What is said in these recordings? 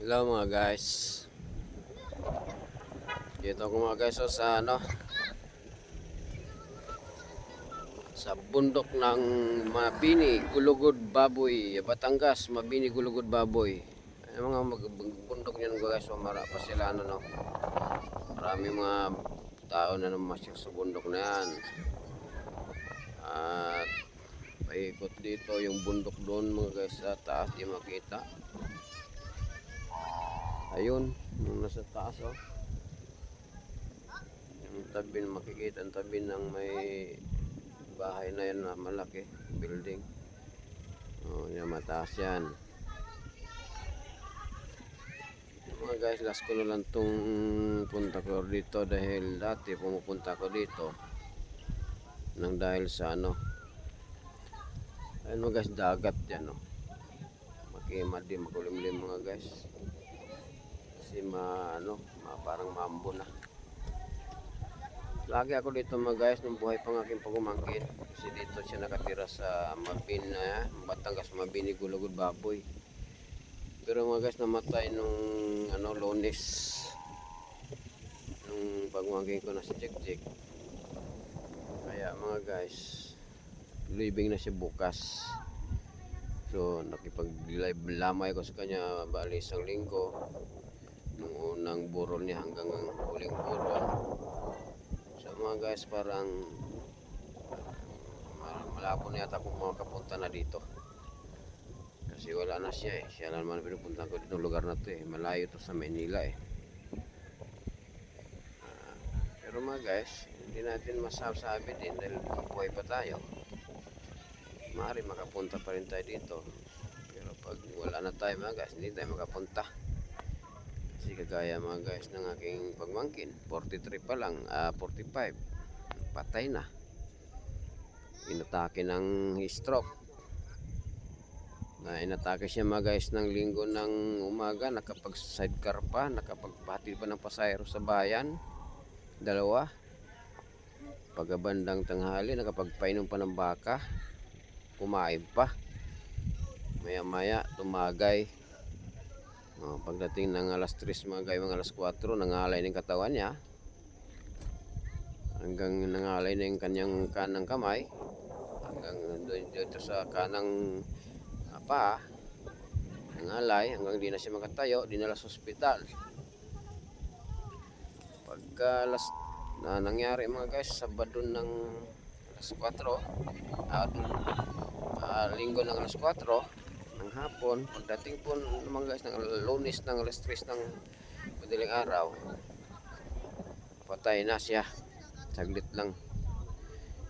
Hello mga guys. Dito ako mga guys oh, sa ano sa bundok ng Mabini, Gulugod Baboy, Batangas, Mabini, Gulugod Baboy. Ang mga bundok niyan guys, so mara pa sila ano no. Marami mga tao na namasyal sa bundok na yan. At paikot dito yung bundok doon mga guys sa taas di makita. Ayun, yung nasa taas oh. Yung tabi makikita ang tabi ng may bahay na yan na malaki, building. Oh, yan mataas yan. Mga guys, last ko lang tong punta ko dito dahil dati pumupunta ko dito nang dahil sa ano ayun mga guys dagat yan no makimad din makulimlim mga guys kasi ma ano ma, parang mambo na. Lagi ako dito mga guys nung buhay pang aking pagumangkin kasi dito siya nakatira sa Mabin na Batangas Mabini Gulugod Baboy. Pero mga guys namatay nung ano lunes. Nung pagumangkin ko na si Jek Jek. Kaya mga guys leaving na siya bukas. So nakipag-live lamay ko sa kanya bali isang linggo nung unang burol niya hanggang ang huling burol. So mga guys parang mal- malabo na yata kung makapunta na dito. Kasi wala na siya eh. Siya na naman pinupunta ko dito lugar na to eh. Malayo to sa Manila eh. Ah, pero mga guys hindi natin masasabi din dahil buhay pa tayo. Maaari makapunta pa rin tayo dito. Pero pag wala na tayo mga guys hindi tayo makapunta kasi kagaya mga guys ng aking pagmangkin 43 pa lang ah 45 patay na. Inatake ng stroke. Na inatake siya mga guys ng linggo ng umaga nakapag sidecar pa nakapagpatid pa ng pasayro sa bayan. Dalawa. Pagabandang tanghali nakapagpainom pa ng baka. Kumain pa. Maya maya tumagay oh, pagdating ng alas 3 mga guys mga alas 4 nangalay ng katawan niya. Hanggang nangalay na yung kanyang kanang kamay. Hanggang doon dito sa kanang ah, pa. Nangalay hanggang di na siya makatayo dinala sa ospital. Pagka alas na nangyari mga guys Sabado ng alas 4 ah, dun, ah, linggo ng alas 4 ng hapon pagdating po mga guys ng lunes ng alas 3 ng madaling araw. Patay na siya. Saglit lang.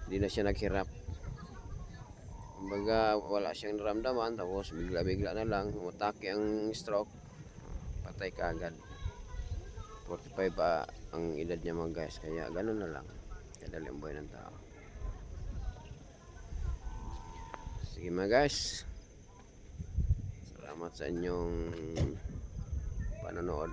Hindi na siya naghirap. Kumbaga wala siyang naramdaman tapos bigla bigla na lang umutake ang stroke patay ka agad 45 pa ang edad niya mga guys kaya ganun na lang. Kadali ang buhay ng tao. Sige mga guys salamat sa inyong panonood